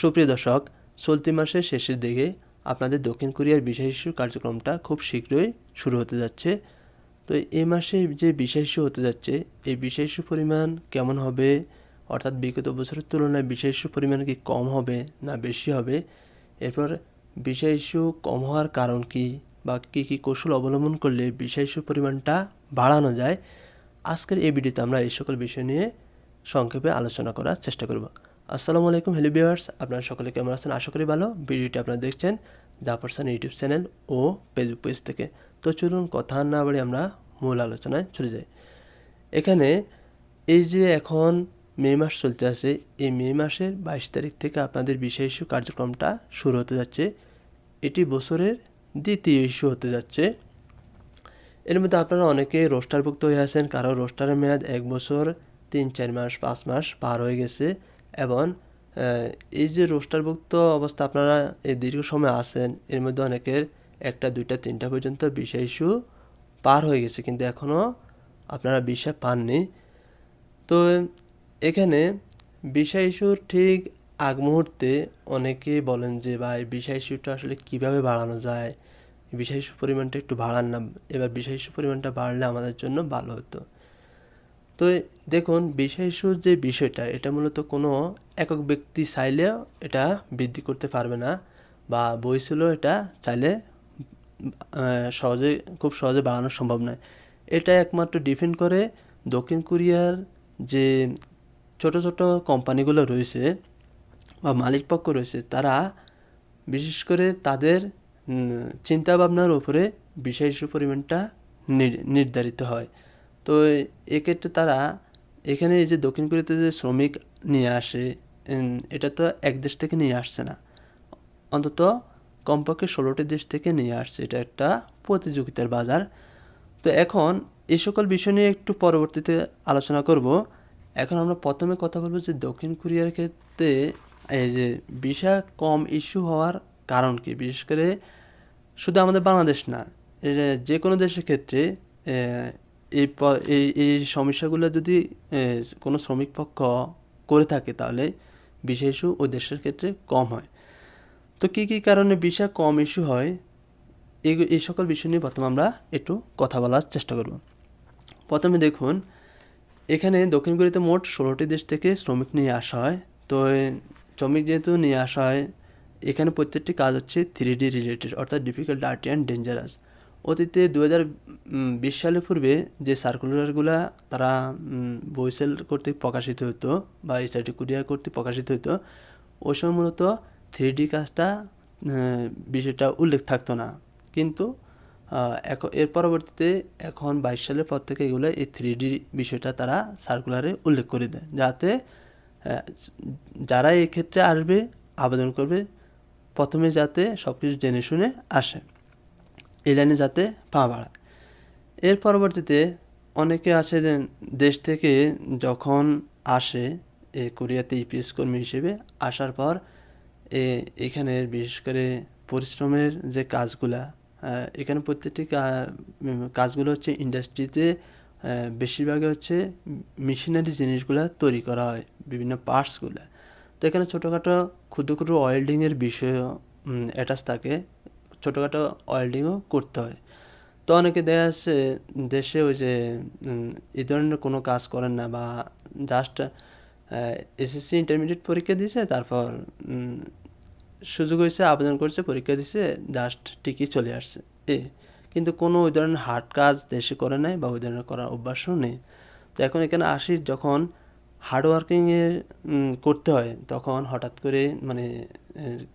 সুপ্রিয় দর্শক, চলতি মাসের শেষের দিকে আপনাদের দক্ষিণ কোরিয়ার বিশেষ ইস্যু কার্যক্রমটা খুব শীঘ্রই শুরু হতে যাচ্ছে। তো এই মাসে যে বিশেষ ইস্যু হতে যাচ্ছে, এই বিশেষ ইস্যু পরিমাণ কেমন হবে? অর্থাৎ বিগত বছরের তুলনায় বিশেষ ইস্যু পরিমাণ কি কম হবে না বেশি হবে? এরপর বিশেষ ইস্যু কম হওয়ার কারণ কি বা কী কী কৌশল অবলম্বন করলে বিশেষ ইস্যু পরিমাণটা বাড়ানো যায়? আজকের এই ভিডিওতে আমরা এই সকল বিষয় নিয়ে সংক্ষেপে আলোচনা করার চেষ্টা করব। আসসালামু আলাইকুম হ্যালো ভিউয়ার্স আপনারা সকলে কেমন আছেন? আশা করি ভালো। ভিডিওটি আপনারা দেখছেন যা পারসান ইউটিউব চ্যানেল ও ফেসবুক পেজ থেকে। তো চলুন কথা না বাড়ি আমরা মূল আলোচনায় চলে যাই। এখানে এই যে এখন মে মাস চলতে আছে, এই মে মাসের বাইশ তারিখ থেকে আপনাদের বিশেষ ইস্যু কার্যক্রমটা শুরু হতে যাচ্ছে। এটি বছরের দ্বিতীয় ইস্যু হতে যাচ্ছে। এর মধ্যে আপনারা অনেকে রোস্টারভুক্ত হয়ে আছেন কারও রোস্টারের মেয়াদ এক বছর, তিন, চার মাস, পাঁচ মাস পার হয়ে গেছে। এবং এই যে রোস্টারভুক্ত অবস্থা আপনারা এই দীর্ঘ সময় আছেন, এর মধ্যে অনেকের একটা, দুইটা, তিনটা পর্যন্ত বিষয় ইস্যু পার হয়ে গেছে, কিন্তু এখনও আপনারা বিষয় পাননি। তো এখানে বিষয় ইস্যুর ঠিক আগ মুহূর্তে অনেকে বলেন যে, ভাই, বিষয় ইস্যুটা আসলে কীভাবে বাড়ানো যায়? বিষয় ইস্যু পরিমাণটা একটু বাড়ান না। এবার বিষয় ইস্যু পরিমাণটা বাড়লে আমাদের জন্য ভালো হতো। তো দেখুন ইস্যুর যে বিষয়টা এটা মূলত কোনো একক ব্যক্তি চাইলেও এটা বৃদ্ধি করতে পারবে না বা বই ছিল এটা চাইলে সহজে খুব সহজে বাড়ানো সম্ভব নয়। এটা একমাত্র ডিপেন্ড করে দক্ষিণ কোরিয়ার যে ছোট ছোট কোম্পানিগুলো রয়েছে বা মালিক পক্ষ রয়েছে তারা বিশেষ করে তাদের উম, চিন্তাভাবনার উপরে বিশেষ পরিমাণটা নির- নির্ধারিত হয়। তো এক্ষেত্রে তারা এখানে এই যে দক্ষিণ কোরিয়াতে যে শ্রমিক নিয়ে আসে এটা তো এক দেশ থেকে নিয়ে আসছে না। অন্তত কমপক্ষে ষোলোটি দেশ থেকে নিয়ে আসছে, এটা একটা প্রতিযোগিতার বাজার। তো এখন এ সকল বিষয় নিয়ে একটু পরবর্তীতে আলোচনা করব। এখন আমরা প্রথমে কথা বলব যে দক্ষিণ কোরিয়ার ক্ষেত্রে এই যে ভিসা কম ইস্যু হওয়ার কারণ কি? বিশেষ করে শুধু আমাদের বাংলাদেশ না যে কোনো দেশের ক্ষেত্রে এই এই এই সমস্যাগুলো যদি কোনো শ্রমিক পক্ষ করে থাকে তাহলে ভিসা ইস্যু ওই দেশের ক্ষেত্রে কম হয়। তো কী কী কারণে ভিসা কম ইস্যু হয়? এই এই সকল বিষয় নিয়ে প্রথমে আমরা একটু কথা বলার চেষ্টা করব। প্রথমে দেখুন, এখানে দক্ষিণ কোরিয়াতে মোট ষোলোটি দেশ থেকে শ্রমিক নিয়ে আসা হয়। তো শ্রমিক যেহেতু নিয়ে আসা হয়, এখানে প্রত্যেকটি কাজ হচ্ছে থ্রি ডি রিলেটেড অর্থাৎ ডিফিকাল্ট আর্টি অ্যান্ড ডেঞ্জারাস অতীতে দু বিশ সালের পূর্বে যে সার্কুলারগুলো তারা বইসেল কর্তৃক প্রকাশিত হতো বা এসআইটি কুরিয়ার কর্তৃক প্রকাশিত হতো ওই সময় মূলত থ্রি ডি কাজটা বিষয়টা উল্লেখ থাকতো না। কিন্তু এখন এর পরবর্তীতে এখন বাইশ সালের পর থেকে এগুলো এই থ্রি ডি বিষয়টা তারা সার্কুলারে উল্লেখ করে দেয়। যাতে যারা এক্ষেত্রে আসবে, আবেদন করবে, প্রথমে যাতে সব কিছু জেনে শুনে আসে। এই লাইনে যাতে পা বাড়ায়। এর পরবর্তীতে অনেকে আসে দেশ থেকে যখন আসে এ কোরিয়াতে ইপিএস কর্মী হিসেবে, আসার পর এ এখানের বিশেষ করে পরিশ্রমের যে কাজগুলা এখানে প্রত্যেকটি কাজগুলো হচ্ছে ইন্ডাস্ট্রিতে বেশিরভাগই হচ্ছে মেশিনারি জিনিসগুলো তৈরি করা হয়, বিভিন্ন পার্টসগুলা। তো এখানে ছোটোখাটো ক্ষুদ্র ক্ষুদ্র ওয়েল্ডিংয়ের বিষয়ও অ্যাটাচ থাকে। ছোটোখাটো ওয়েল্ডিংও করতে হয়। তো অনেকে দেখা যাচ্ছে দেশে ওই যে এই ধরনের কোনো কাজ করেন না বা জাস্ট এসএসসি ইন্টারমিডিয়েট পরীক্ষা দিয়েছে, তারপর সুযোগ হয়েছে, আবেদন করছে, পরীক্ষা দিছে জাস্ট ঠিকই চলে আসছে। এ, কিন্তু কোনো ওই ধরনের হার্ড কাজ দেশে করে নাই বা ওই ধরনের করার অভ্যাসও নেই। তো এখন এখানে আসি যখন হার্ড ওয়ার্কিংয়ের করতে হয়, তখন হঠাৎ করে মানে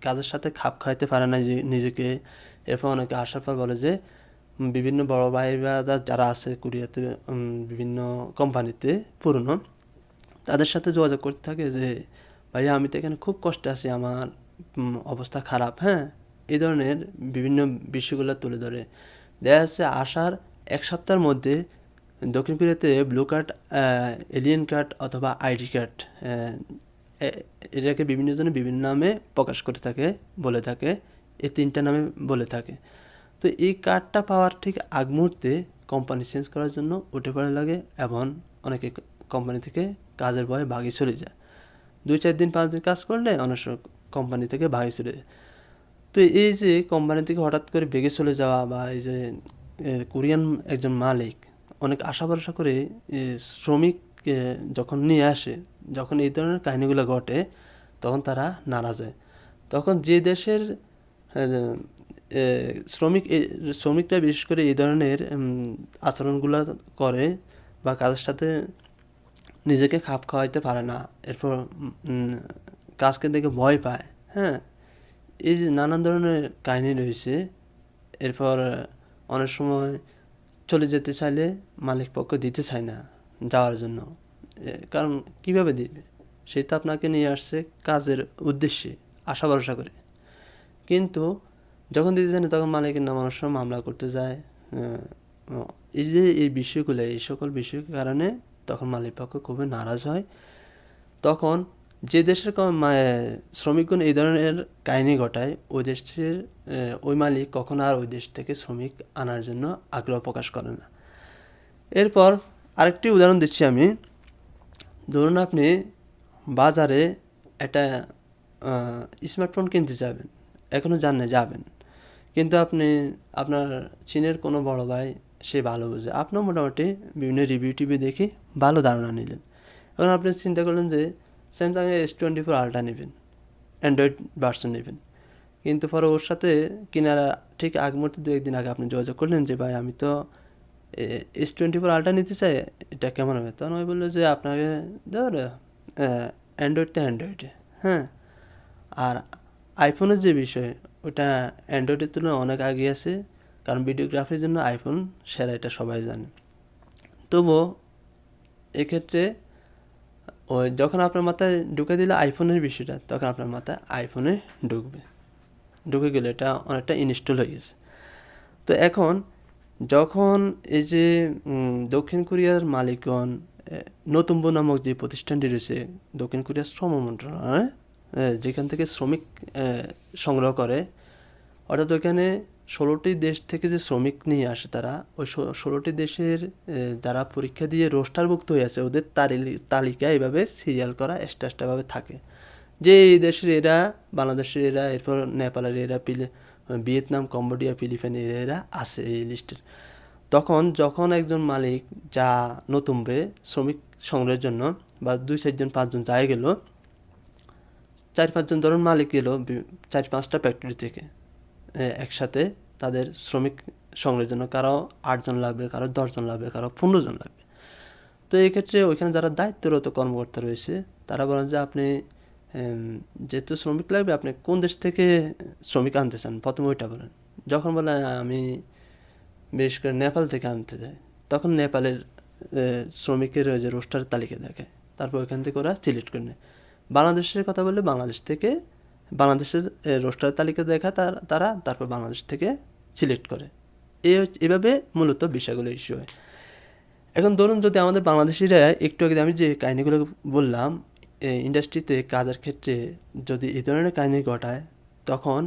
কাজের সাথে খাপ খাইতে পারে না যে, নিজেকে। এরপর অনেকে আসার পর বলে যে বিভিন্ন বড় ভাই যারা আছে কোরিয়াতে বিভিন্ন কোম্পানিতে পুরনো, তাদের সাথে যোগাযোগ করতে থাকে যে, ভাইয়া, আমি তো এখানে খুব কষ্টে আছি, আমার অবস্থা খারাপ। হ্যাঁ এই ধরনের বিভিন্ন বিষয়গুলো তুলে ধরে। দেখা যাচ্ছে আসার এক সপ্তাহের মধ্যে দক্ষিণ কোরিয়াতে ব্লু কার্ড এলিয়েন কার্ড অথবা আইডি কার্ড এটাকে বিভিন্ন জনে বিভিন্ন নামে প্রকাশ করে থাকে, বলে থাকে এই তিনটা নামে বলে থাকে। তো এই কার্ডটা পাওয়ার ঠিক আগ মুহূর্তে কোম্পানি চেঞ্জ করার জন্য উঠে পড়ে লাগে এবং অনেকে কোম্পানি থেকে কাজের ভয়ে ভাগে চলে যায়। দুই চার দিন, পাঁচ দিন কাজ করলে অনেক কোম্পানি থেকে ভাগে চলে যায়। তো এই যে কোম্পানি থেকে হঠাৎ করে বেগে চলে যাওয়া বা এই যে কোরিয়ান একজন মালিক অনেক আশা ভরসা করে শ্রমিক যখন নিয়ে আসে, যখন এই ধরনের কাহিনিগুলো ঘটে, তখন তারা নারাজ হয়। তখন যে দেশের শ্রমিক শ্রমিকরা বিশেষ করে এই ধরনের আচরণগুলো করে বা কাজের সাথে নিজেকে খাপ খাওয়াইতে পারে না, এরপর কাজকে দেখে ভয় পায় হ্যাঁ? এই যে নানান ধরনের কাহিনী রয়েছে, এরপর অনেক সময় চলে যেতে চাইলে মালিক পক্ষ দিতে চায় না যাওয়ার জন্য। কারণ কীভাবে দিবে? সে তো আপনাকে নিয়ে আসছে কাজের উদ্দেশ্যে, আশা ভরসা করে। কিন্তু যখন দিতে চায় না, তখন মালিকের নাম সময় মামলা করতে যায়। এই যে এই বিষয়গুলো, এই সকল বিষয়ের কারণে তখন মালিক পক্ষ খুবই নারাজ হয়। তখন যে দেশের শ্রমিকগণ এই ধরনের কাহিনী ঘটায়, ওই দেশের ওই মালিক কখনো আর ওই দেশ থেকে শ্রমিক আনার জন্য আগ্রহ প্রকাশ করে না। এরপর আরেকটি উদাহরণ দিচ্ছি আমি। ধরুন আপনি বাজারে একটা স্মার্টফোন কিনতে যাবেন এখনও জান না, যাবেন। কিন্তু আপনি, আপনার চীনের কোনো বড় ভাই, সে ভালো বোঝে। আপনিও মোটামুটি বিভিন্ন রিভিউ টিভি দেখে ভালো ধারণা নিলেন। এখন আপনি চিন্তা করলেন যে Samsung S twenty four ultra নেবেন। অ্যান্ড্রয়েড ভার্সন নেবেন। কিন্তু পরে ওর সাথে কেনার ঠিক আগ মুহূর্তে দু একদিন আগে আপনি যোগাযোগ করলেন যে, ভাই, আমি তো এস টোয়েন্টি ফোর আলট্রা নিতে চাই, এটা কেমন হবে? তখন ওই বলল যে, আপনাকে ধর অ্যান্ড্রয়েড তো অ্যান্ড্রয়েডে হ্যাঁ। আর আইফোনের যে বিষয়, ওটা অ্যান্ড্রয়েডের তুলনায় অনেক আগে আছে, কারণ ভিডিওগ্রাফির জন্য আইফোন সেরা, এটা সবাই জানে। তবুও এক্ষেত্রে ওই যখন আপনার মাথায় ঢুকে দিলে আইফোনের বিষয়টা, তখন আপনার মাথায় আইফোনে ঢুকবে। ঢুকে গেলে এটা অনেকটা ইনস্টল হয়ে গেছে। তো এখন যখন এই যে দক্ষিণ কোরিয়ার মালিকগণ নতুম্ব নামক যে প্রতিষ্ঠানটি রয়েছে, দক্ষিণ কোরিয়ার শ্রম মন্ত্রণালয় যেখান থেকে শ্রমিক সংগ্রহ করে, অর্থাৎ ওইখানে ষোলোটি দেশ থেকে যে শ্রমিক নিয়ে আসে তারা, ওই ষোলোটি দেশের যারা পরীক্ষা দিয়ে রোস্টারভুক্ত হয়ে আছে, ওদের তালি- তালিকা এভাবে সিরিয়াল করা এক্সট্রা এক্সট্রাভাবে থাকে। যে এই দেশের এরা, বাংলাদেশের এরা, এরপর নেপালের এরা, পিলে ভিয়েতনাম, কম্বোডিয়া, ফিলিপাইনের এরা এরা আছে এই লিস্টের। তখন যখন একজন মালিক যা নতুন বে শ্রমিক সংগ্রহের জন্য বা দুই চারজন পাঁচজন যায় গেল, চার পাঁচজন ধরুন মালিক গেল চার পাঁচটা ফ্যাক্টরি থেকে একসাথে তাদের শ্রমিক সংগ্রহের জন্য কারও আটজন লাগবে, কারও দশজন লাগবে, কারও পনেরো জন লাগবে। তো এই ক্ষেত্রে ওইখানে যারা দায়িত্বরত কর্মকর্তা রয়েছে, তারা বলেন যে আপনি যেহেতু শ্রমিক লাগবে, আপনি কোন দেশ থেকে শ্রমিক আনতে চান? প্রথমে ওইটা বলেন। যখন বলে আমি বিশেষ করে নেপাল থেকে আনতে যাই তখন নেপালের শ্রমিকের যে রোস্টার তালিকা দেখে। তারপর ওইখান থেকে ওরা সিলেক্ট করে নেয়। বাংলাদেশের কথা বললে বাংলাদেশ থেকে, বাংলাদেশের রোস্টার তালিকা দেখা তার- তারা, তারপর বাংলাদেশ থেকে সিলেক্ট করে। এ এভাবে মূলত বিষয়গুলো ইস্যু হয়। এখন ধরুন যদি আমাদের বাংলাদেশিরা একটু আগে আমি যে কাহিনিগুলো বললাম ইন্ডাস্ট্রিতে কাজের ক্ষেত্রে যদি এই ধরনের কাহিনি ঘটায়, তখন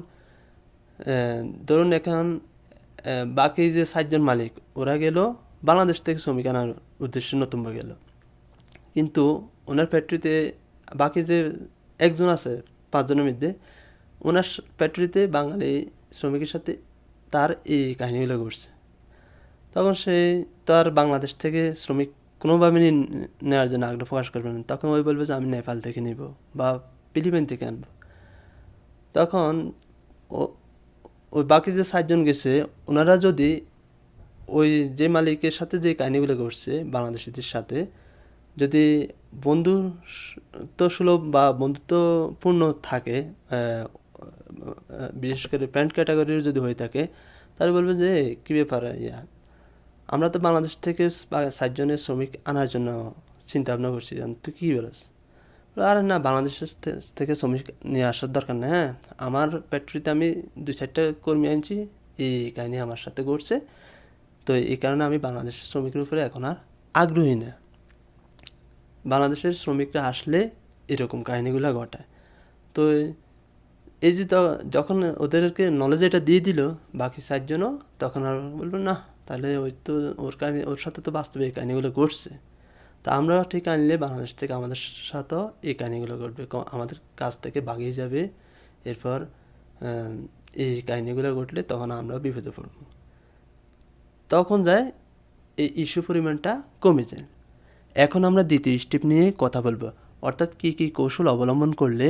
ধরুন এখন বাকি যে সাতজন মালিক, ওরা গেল বাংলাদেশ থেকে শ্রমিক আনার উদ্দেশ্যে নতুন গেল। কিন্তু ওনার ফ্যাক্টরিতে বাকি যে একজন আছে, পাঁচজনের মধ্যে, ওনার ফ্যাক্টরিতে বাঙালি শ্রমিকের সাথে তার এই কাহিনীগুলো ঘটছে। তখন সে তার বাংলাদেশ থেকে শ্রমিক কোনোভাবে নেওয়ার জন্য আগ্রহ প্রকাশ করবে না। তখন ওই বলবে যে, আমি নেপাল থেকে নিব বা ফিলিপাইন থেকে আনব। তখন ওই বাকি যে সাতজন গেছে, ওনারা যদি ওই যে মালিকের সাথে যে কাহিনীগুলো ঘটছে বাংলাদেশিদের সাথে, যদি বন্ধুত্ব সুলভ বা বন্ধুত্বপূর্ণ থাকে বিশেষ করে প্যান্ট ক্যাটাগরির যদি হয়ে থাকে তাহলে বলবে যে, কী ব্যাপার? ইয়া। আমরা তো বাংলাদেশ থেকে ষাটজনের শ্রমিক আনার জন্য চিন্তা ভাবনা করছি তুই কী বলিস? আরে না বাংলাদেশের থে- থেকে শ্রমিক নিয়ে আসার দরকার নেই হ্যাঁ। আমার ফ্যাক্টরিতে আমি দুই চারটা কর্মী আনছি, এই কাহিনী আমার সাথে ঘটছে। তো এই কারণে আমি বাংলাদেশের শ্রমিকের উপরে এখন আর আগ্রহী না। বাংলাদেশের শ্রমিকরা আসলে এরকম কাহিনীগুলো ঘটায়। তো এই যে যখন ওদেরকে নলেজ এটা দিয়ে দিল, বাকি চারজনও তখন আর বলব না, তাহলে ওই তো ওর কাহিনী, ওর সাথে তো বাস্তবে এই কাহিনীগুলো ঘটছে। তা আমরা ঠিক আনলে বাংলাদেশ থেকে আমাদের সাথেও এই কাহিনীগুলো ঘটবে। আমাদের কাছ থেকে বাগিয়ে যাবে। এরপর এই কাহিনিগুলো ঘটলে তখন আমরা বিপদে পড়ব। তখন যায় এই ইস্যু পরিমাণটা কমে যায়। এখন আমরা দ্বিতীয় স্টেপ নিয়ে কথা বলব। অর্থাৎ কী কী কৌশল অবলম্বন করলে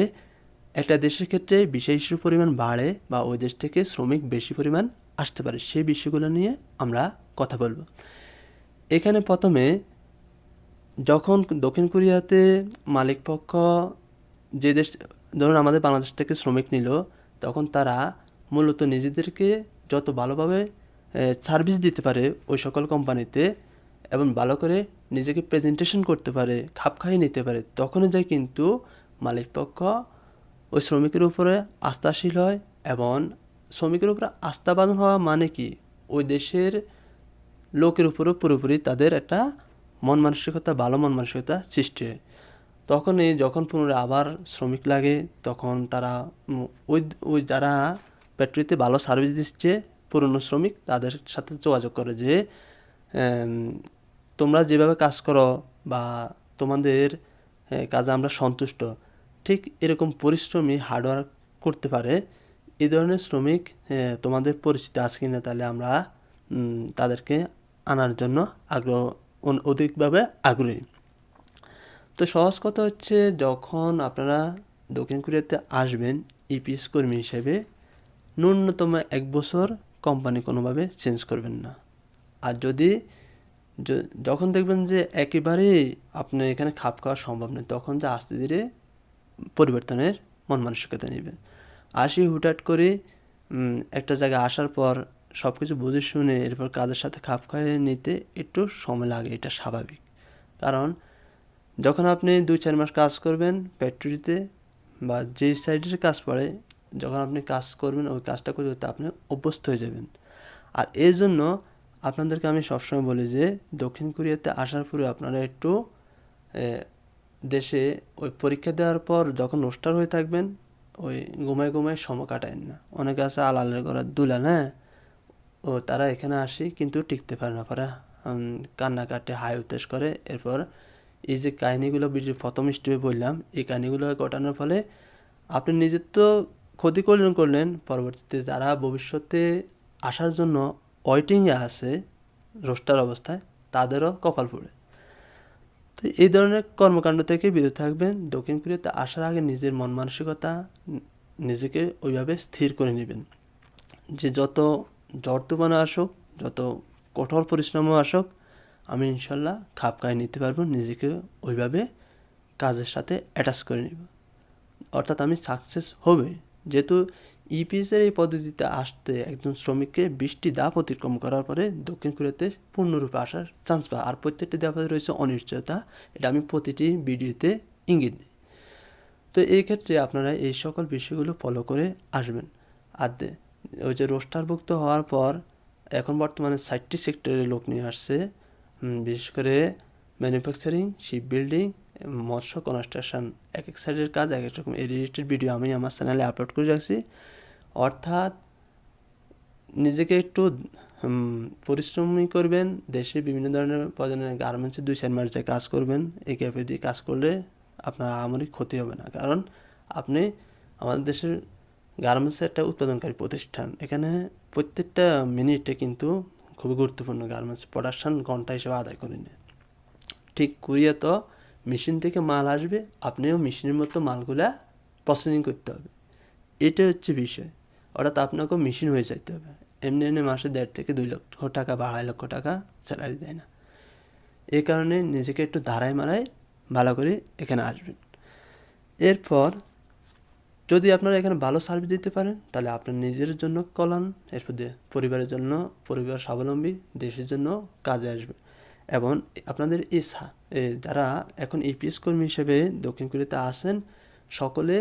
একটা দেশের ক্ষেত্রে বিশেষ পরিমাণ বাড়ে বা ওই দেশ থেকে শ্রমিক বেশি পরিমাণ আসতে পারে সেই বিষয়গুলো নিয়ে আমরা কথা বলব। এখানে প্রথমে যখন দক্ষিণ কোরিয়াতে মালিকপক্ষ যে দেশ, ধরুন আমাদের বাংলাদেশ থেকে শ্রমিক নিল, তখন তারা মূলত নিজেদেরকে যত ভালোভাবে সার্ভিস দিতে পারে ওই সকল কোম্পানিতে এবং ভালো করে নিজেকে প্রেজেন্টেশন করতে পারে, খাপ খাইয়ে নিতে পারে, তখনই যায় কিন্তু মালিকপক্ষ ওই শ্রমিকের উপরে আস্থাশীল হয় এবং শ্রমিকের উপরে আস্থাবান হওয়া মানে কি? ওই দেশের লোকের উপরও পুরোপুরি তাদের একটা মন মানসিকতা, ভালো মন মানসিকতা সৃষ্টি হয়। তখনই যখন পুনরায় আবার শ্রমিক লাগে, তখন তারা ওই ওই যারা ফ্যাক্টরিতে ভালো সার্ভিস দিচ্ছে, পুরনো শ্রমিক, তাদের সাথে যোগাযোগ করে যে তোমরা যেভাবে কাজ করো বা তোমাদের কাজে আমরা সন্তুষ্ট ঠিক এরকম পরিশ্রমী হার্ডওয়ার্ক করতে পারে, এই ধরনের শ্রমিক তোমাদের পরিচিতি আছে কিনা তাহলে আমরা তাদেরকে আনার জন্য আগ্রহ অধিকভাবে আগ্রহী। তো সহজ কথা হচ্ছে যখন আপনারা দক্ষিণ কোরিয়াতে আসবেন ইপিএস কর্মী হিসেবে, ন্যূনতম এক বছর কোম্পানি কোনোভাবে চেঞ্জ করবেন না। আর যদি যখন দেখবেন যে একেবারেই আপনার এখানে খাপ খাওয়া সম্ভব নয়, তখন যে আস্তে ধীরে পরিবর্তনের মন মানসিকতা নেবেন আসি হুটহাট করে একটা জায়গায় আসার পর সব কিছু বুঝে শুনে এরপর কাজের সাথে খাপ খাইয়ে নিতে একটু সময় লাগে, এটা স্বাভাবিক। কারণ যখন আপনি দুই চার মাস কাজ করবেন ফ্যাক্টরিতে বা যেই সাইডের কাজ পড়ে, যখন আপনি কাজ করবেন, ওই কাজটা করতে আপনি অভ্যস্ত হয়ে যাবেন। আর এই জন্য আপনাদেরকে আমি সবসময় বলি যে, দক্ষিণ কোরিয়াতে আসার পরে আপনারা একটু দেশে ওই পরীক্ষা দেওয়ার পর যখন রোস্টার হয়ে থাকবেন, ওই ঘুমায় ঘুমায় সময় কাটায়েন না। অনেকে আছে আলালের করার দুলাল হ্যাঁ? ও তারা এখানে আসি কিন্তু টিকতে পারে না পারে। কান্নাকাটে, হাই উত্তেজ করে। এরপর এই যে কাহিনিগুলো প্রথম স্টেপে বললাম, এই কাহিনিগুলো ঘটানোর ফলে আপনি নিজের তো ক্ষতি করলেন করলেন। পরবর্তীতে যারা ভবিষ্যতে আসার জন্য ওয়েটিংয়ে আছে, রোস্টার অবস্থায়, তাদেরও কপাল পড়ে। তো এই ধরনের কর্মকাণ্ড থেকে বিরত থাকবেন। দক্ষিণ কোরিয়াতে আসার আগে নিজের মন মানসিকতা নিজেকে ওইভাবে স্থির করে নেবেন। যে যত জ্বর তুফানও আসুক, যত কঠোর পরিশ্রমও আসুক, আমি ইনশাল্লাহ খাপ খাইয়ে নিতে পারব, নিজেকে ওইভাবে কাজের সাথে অ্যাটাচ করে নিব। অর্থাৎ আমি সাকসেস হবে। যেহেতু ইপিএসের এই পদ্ধতিতে আসতে একজন শ্রমিককে বিশটি ধাপ অতিক্রম করার পরে দক্ষিণ কোরিয়াতে পূর্ণরূপে আসার চান্স পায়। আর প্রত্যেকটি ধাপে রয়েছে অনিশ্চয়তা, এটা আমি প্রতিটি ভিডিওতে ইঙ্গিত দিই। তো এই ক্ষেত্রে আপনারা এই সকল বিষয়গুলো ফলো করে আসবেন। আর ওই যে রোস্টারভুক্ত হওয়ার পর এখন বর্তমানে ষাটটি সেক্টরের লোক নিয়ে আসছে। বিশেষ করে ম্যানুফ্যাকচারিং শিপ বিল্ডিং মৎস্য কনস্ট্রাকশন এক এক সাইডের কাজ, এক এক রকম। এই রিলেটেড ভিডিও আমি আমার চ্যানেলে আপলোড করে রাখছি। অর্থাৎ নিজেকে একটু পরিশ্রমী করবেন, দেশে বিভিন্ন ধরনের প্রয়োজনের গার্মেন্টসে দুই চার মাস কাজ করবেন, এই ক্যাফে দিয়ে কাজ করলে আপনার আমারই ক্ষতি হবে না। কারণ আপনি আমাদের দেশের গার্মেন্টস একটা উৎপাদনকারী প্রতিষ্ঠান, এখানে প্রত্যেকটা মিনিটে কিন্তু খুবই গুরুত্বপূর্ণ গার্মেন্টস প্রোডাকশন ঘণ্টা হিসেবে আদায় করে নেয়। ঠিক কোরিয়া তো মেশিন থেকে মাল আসবে, আপনিও মেশিনের মতো মালগুলা প্রসেসিং করতে হবে। এটা হচ্ছে বিষয়। অর্থাৎ আপনাকেও মেশিন হয়ে যেতে হবে। এমনি এমনি মাসে দেড় থেকে দুই লক্ষ টাকা বা আড়াই লক্ষ টাকা স্যালারি দেয় না। এই কারণে নিজেকে একটু ধারায় মারায় ভালো করে এখানে আসবেন। এরপর যদি আপনারা এখানে ভালো সার্ভিস দিতে পারেন, তাহলে আপনার নিজের জন্য কল্যাণ, এরপর পরিবারের জন্য, পরিবার স্বাবলম্বী, দেশের জন্য কাজে আসবে। এবং আপনাদের এই যারা এখন ইপিএস কর্মী হিসেবে দক্ষিণ কোরিয়াতে আসেন সকলে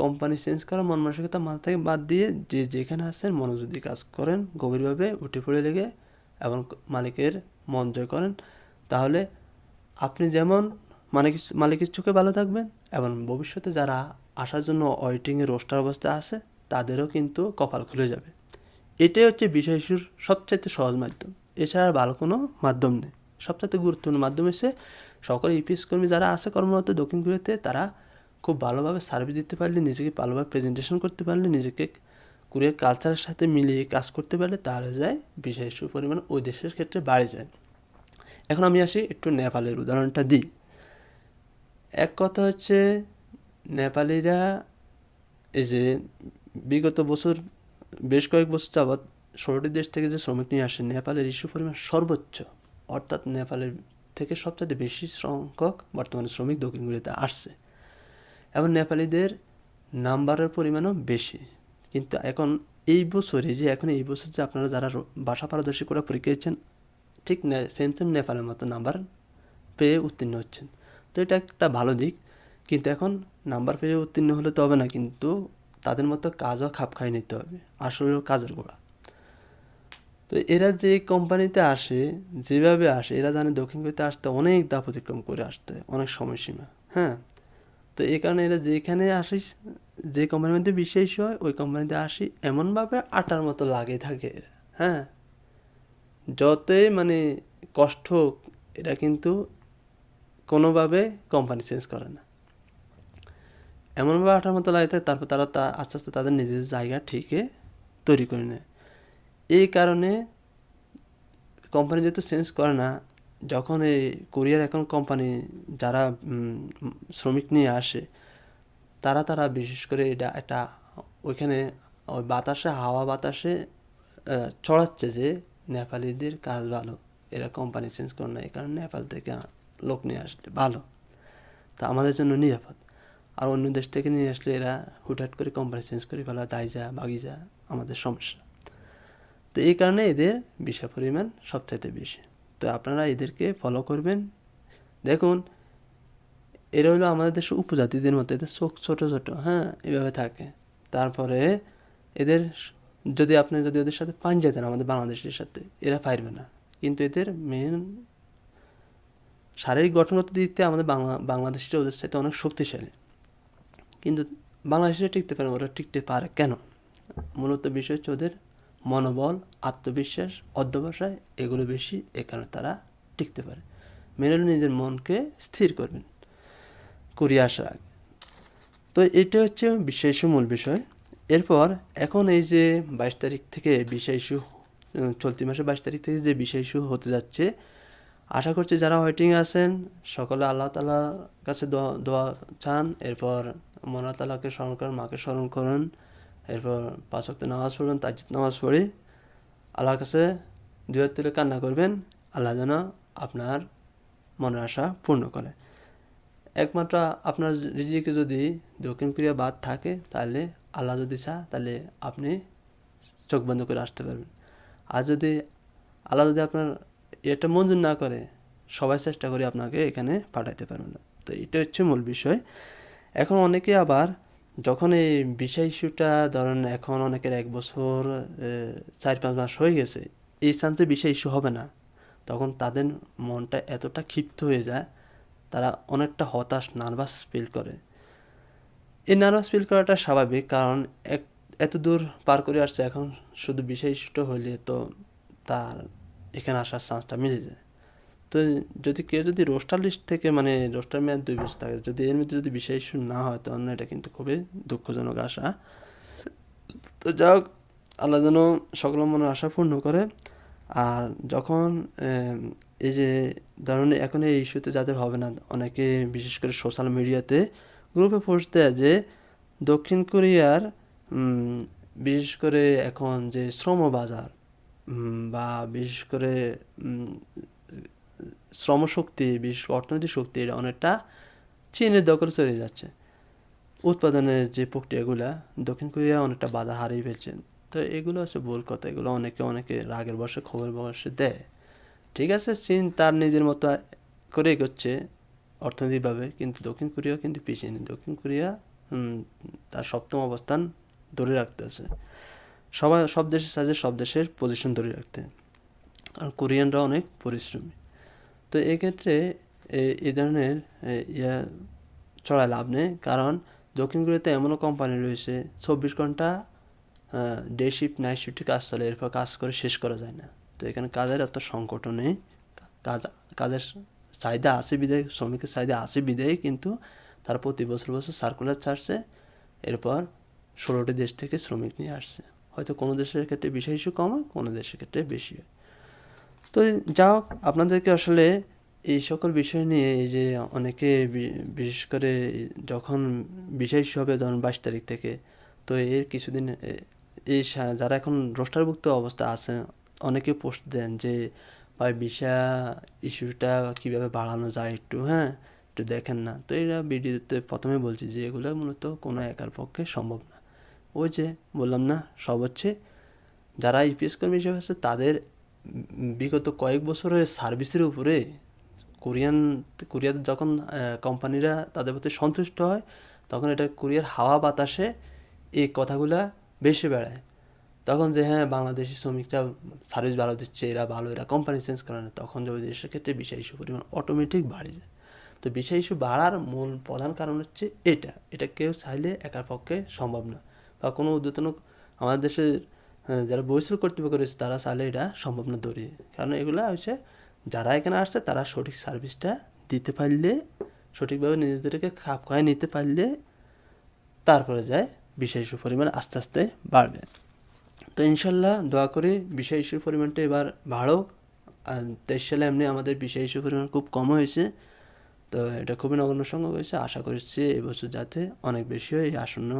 কোম্পানি চেঞ্জ করা, মন মানসিকতা মাথা থেকে বাদ দিয়ে যে যেখানে আছেন, মনোযোগ দিয়ে কাজ করেন, গভীরভাবে উঠে পড়ে লেগে এবং মালিকের মন জয় করেন, তাহলে আপনি যেমন মালিক, মালিকের চোখে ভালো থাকবেন এবং ভবিষ্যতে যারা আসার জন্য ওয়েটিংয়ে রোস্টার অবস্থায় আছে, তাদেরও কিন্তু কপাল খুলে যাবে। এটাই হচ্ছে বিষয় ইস্যুর সবচাইতে সহজ মাধ্যম। এছাড়া ভালো কোনো মাধ্যম নেই। সবচাইতে গুরুত্বপূর্ণ মাধ্যম হচ্ছে সকল ইপিএস কর্মী যারা আছে কর্মরত দক্ষিণ কোরিয়াতে, তারা খুব ভালোভাবে সার্ভিস দিতে পারলে, নিজেকে ভালোভাবে প্রেজেন্টেশন করতে পারলে, নিজেকে কোরিয়ার কালচারের সাথে মিলিয়ে কাজ করতে পারলে তাহলে যায় বিশেষ পরিমাণ ওই দেশের ক্ষেত্রে বাড়ে যায়। এখন আমি আসি একটু নেপালের উদাহরণটা দিই। এক কথা হচ্ছে নেপালিরা এই যে বিগত বছর, বেশ কয়েক বছর যাবৎ ষোলোটি দেশ থেকে যে শ্রমিক নিয়ে আসে, নেপালের ইস্যু পরিমাণ সর্বোচ্চ। অর্থাৎ নেপালের থেকে সবচেয়ে বেশি সংখ্যক বর্তমানে শ্রমিক দক্ষিণ কোরিয়াতে আসছে। এবং নেপালিদের নাম্বারের পরিমাণও বেশি। কিন্তু এখন এই বছরে যে এখন এই বছর যে আপনারা যারা ভাষা পারদর্শী করে পরীক্ষা দিচ্ছেন, ঠিক সেম সেম নেপালের মতো নাম্বার পেয়ে উত্তীর্ণ হচ্ছেন। তো এটা একটা ভালো দিক। কিন্তু এখন নাম্বার পেয়ে উত্তীর্ণ হলে তো হবে না, কিন্তু তাদের মতো কাজও খাপ খাই নিতে হবে, আসলে কাজের গোড়া। তো এরা যে কোম্পানিতে আসে, যেভাবে আসে, এরা জানে দক্ষিণ কোরিয়াতে আসতে অনেক দাপ অতিক্রম করে আসতে, অনেক সময়সীমা হ্যাঁ? তো এই কারণে এরা যেখানে আসে যে কোম্পানির মধ্যে বিশেষ হয়, ওই কোম্পানিতে আসি। এমনভাবে আটার মতো লাগে থাকে এরা হ্যাঁ? যতই মানে কষ্ট হোক, এরা কিন্তু কোনোভাবে কোম্পানি চেঞ্জ করে না। এমনভাবে আটার মতো লাগে থাকে, তারপর তারা তা, আস্তে আস্তে তাদের নিজের জায়গা ঠিকই তৈরি করে নেয়। এই কারণে কোম্পানি যেহেতু চেঞ্জ করে না যখন এই কোরিয়ার এখন কোম্পানি যারা শ্রমিক নিয়ে আসে, তারা তারা বিশেষ করে এটা একটা ওইখানে ওই বাতাসে, হাওয়া বাতাসে ছড়াচ্ছে যে নেপালিদের কাজ ভালো। এরা কোম্পানি চেঞ্জ করে না এই কারণে নেপাল থেকে লোক নিয়ে আসলে ভালো। তা আমাদের জন্য নিরাপদ। আর অন্য দেশ থেকে নিয়ে আসলে এরা হুটহাট করে কোম্পানি চেঞ্জ করে ফেলা, দায় যা বাগি যা, আমাদের সমস্যা। তো এই কারণে এদের বিষা পরিমাণ সবচাইতে বেশি। তো আপনারা এদেরকে ফলো করবেন। দেখুন, এরা হলো আমাদের দেশের উপজাতিদের মতো, এদের চোখ ছোটো ছোটো হ্যাঁ এভাবে থাকে। তারপরে এদের যদি আপনি যদি ওদের সাথে পান যেতেন আমাদের বাংলাদেশের সাথে, এরা পারবে না। কিন্তু এদের মেন শারীরিক গঠনগত দিক থেকে আমাদের বাংলা, বাংলাদেশিরা ওদের সাথে অনেক শক্তিশালী। কিন্তু বাংলাদেশে টিকতে পারে ওরা টিকতে পারে কেন? মূলত বিষয় হচ্ছে ওদের মনোবল, আত্মবিশ্বাস, অধ্যবসায়, এগুলো বেশি এ কারণে তারা টিকতে পারে। মেনে নিজের মনকে স্থির করবেন। করিয়ে আসার আগে। তো এটা হচ্ছে বিশ্ব মূল বিষয়। এরপর এখন এই যে বাইশ তারিখ থেকে বিষয় ইস্যু চলতি মাসে বাইশ তারিখ থেকে যে বিষয় হতে যাচ্ছে, আশা করছি যারা ওয়েটিং আছেন, সকলে আল্লাহ তালার কাছে দোয়া দোয়া চান। এরপর মনা তালাকে স্মরণ করেন, মাকে স্মরণ করুন। এরপর পাঁচ ওয়াক্ত নামাজ পড়বেন তাজিদ নামাজ পড়ি আল্লাহর কাছে হাত তুলে কান্না করবেন, আল্লাহ যেন আপনার মনের আশা পূর্ণ করে। একমাত্র আপনার রিজিকে যদি দক্ষিণ কোরিয়া বাদ থাকে, তাহলে আল্লাহ যদি চা তাহলে আপনি চোখ বন্ধ করে আসতে পারবেন। আর যদি আল্লাহ যদি আপনার এটা মঞ্জুর না করে, সবাই চেষ্টা করে আপনাকে এখানে পাঠাইতে পারবেন না। তো এটা হচ্ছে মূল বিষয়। এখন অনেকে আবার যখন এই বিষয় ইস্যুটা ধরেন এখন অনেকের এক বছর চার পাঁচ মাস হয়ে গেছে, এই চান্সে বিষয় ইস্যু হবে না। তখন তাদের মনটা এতটা ক্ষিপ্ত হয়ে যায়, তারা অনেকটা হতাশ নার্ভাস ফিল করে। এই নার্ভাস ফিল করাটা স্বাভাবিক কারণ এক, এত দূর পার করে আসছে, এখন শুধু বিষয় ইস্যুটা হইলে তো তার এখানে আসার চান্সটা মিলে যায়। তো যদি কেউ যদি রোস্টার লিস্ট থেকে মানে রোস্টার মেয়াদ দুই বছর থাকে যদি এর মধ্যে যদি বিষয় ইস্যু না হয়, তাহলে এটা কিন্তু খুবই দুঃখজনক আশা। তো যাক আল্লাহ যেন সকল মনে আশা পূর্ণ করে। আর যখন এই যে ধরুন এখন এই ইস্যুতে যাদের হবে না, অনেকে বিশেষ করে সোশ্যাল মিডিয়াতে গ্রুপে পোস্ট দেয় যে দক্ষিণ কোরিয়ার বিশেষ করে এখন যে শ্রম বাজার বা বিশেষ করে শ্রমশক্তি, বিশেষ অর্থনৈতিক শক্তি, এটা অনেকটা চীনের দখলে চলে যাচ্ছে। উৎপাদনের যে প্রক্রিয়াগুলা, দক্ষিণ কোরিয়া অনেকটা বাধা হারিয়ে ফেলছে। তো এগুলো হচ্ছে ভুল কথা, এগুলো অনেকে অনেকে রাগের বসে খবর বসে দেয়। ঠিক আছে, চীন তার নিজের মতো করে এগোচ্ছে অর্থনৈতিকভাবে, কিন্তু দক্ষিণ কোরিয়া কিন্তু পিছিয়ে নেই। দক্ষিণ কোরিয়া তার সপ্তম অবস্থান ধরে রাখতে আছে। সবাই, সব দেশের সাথে সব দেশের পজিশন ধরে রাখতে। আর কোরিয়ানরা অনেক পরিশ্রমী। তো এক্ষেত্রে এই ধরনের ইয়া চড়ায় লাভ নেই। কারণ দক্ষিণ কোরিয়াতে এমনও কোম্পানি রয়েছে, চব্বিশ ঘণ্টা ডে শিফট নাইট শিফটে কাজ চলে, এরপর কাজ করে শেষ করা যায় না। তো এখানে কাজের এত সংকটও নেই। কাজ, কাজের চাহিদা আছে বিদায় শ্রমিকের চাহিদা আছে বিদায় কিন্তু তার প্রতি বছর বছর সার্কুলার ছাড়ছে, এরপর ষোলোটি দেশ থেকে শ্রমিক নিয়ে আসছে। হয়তো কোনো দেশের ক্ষেত্রে বিষয় ইস্যু কম হয়, কোনো দেশের ক্ষেত্রে বেশি হয়। তো যা হোক, আপনাদেরকে আসলে এই সকল বিষয় নিয়ে এই যে অনেকে বিশেষ করে যখন ইস্যু হবে ধরুন বাইশ তারিখ থেকে, তো এর কিছুদিন এই যারা এখন রোস্টারভুক্ত অবস্থা আছে, অনেকে পোস্ট দেন যে, ভাই, ভিসা ইস্যুটা কীভাবে বাড়ানো যায় একটু হ্যাঁ একটু দেখেন না। তো এরা ভিডিওতে প্রথমে বলছি যে, এগুলো মূলত কোনো একার পক্ষে সম্ভব না। ওই যে বললাম না, সব হচ্ছে, যারা ইপিএস কর্মী হিসেবে আছে, তাদের বিগত কয়েক বছরের সার্ভিসের উপরে কোরিয়ান, কোরিয়াতে যখন কোম্পানিরা তাদের প্রতি সন্তুষ্ট হয়, তখন এটা কোরিয়ার হাওয়া বাতাসে এই কথাগুলা বেশি বেড়ায়। তখন যে হ্যাঁ বাংলাদেশি শ্রমিকরা সার্ভিস ভালো দিচ্ছে, এরা ভালো, এরা কোম্পানি চেঞ্জ করে না, তখন যে দেশের ক্ষেত্রে বিষয় ইস্যু পরিমাণ অটোমেটিক বাড়ে যায়। তো বিষয় ইস্যু বাড়ার মূল প্রধান কারণ হচ্ছে এটা। এটা কেউ চাইলে একার পক্ষে সম্ভব না। বা কোনো উদ্যতন আমাদের দেশের যারা বৈশ্বিক কর্তৃপক্ষ রয়েছে, তারা চাইলে এটা সম্ভব না দৌড়িয়ে কারণ এগুলো হচ্ছে, যারা এখানে আসছে, তারা সঠিক সার্ভিসটা দিতে পারলে, সঠিকভাবে নিজেদেরকে খাপ খাওয়ায় নিতে পারলে, তারপরে যায় বিষয় ইস্যুর পরিমাণ আস্তে আস্তে বাড়বে। তো ইনশাল্লাহ দোয়া করি বিষয় ইস্যুর পরিমাণটা এবার বাড়ুক। আর তেইশ সালে এমনি আমাদের বিষয় ইস্যুর পরিমাণ খুব কম হয়েছে। তো এটা খুবই নগণ্য সংখ্যক হয়েছে। আশা করছি এবছর যাতে অনেক বেশি হয়। এই আসন্ন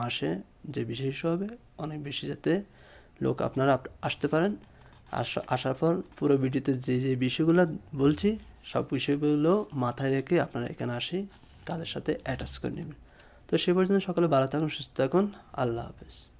মাসে যে বিষয় ইস্যু হবে, অনেক বেশি যাতে লোক আপনারা আসতে পারেন। আস- আসার পর পুরো ভিডিওতে যে যে বিষয়গুলো বলছি, সব বিষয়গুলো মাথায় রেখে আপনারা এখানে আসি, তাদের সাথে অ্যাটাচ করে নেবেন। তো সে পর্যন্ত সকলে ভালো থাকুন, সুস্থ থাকুন, আল্লাহ হাফেজ।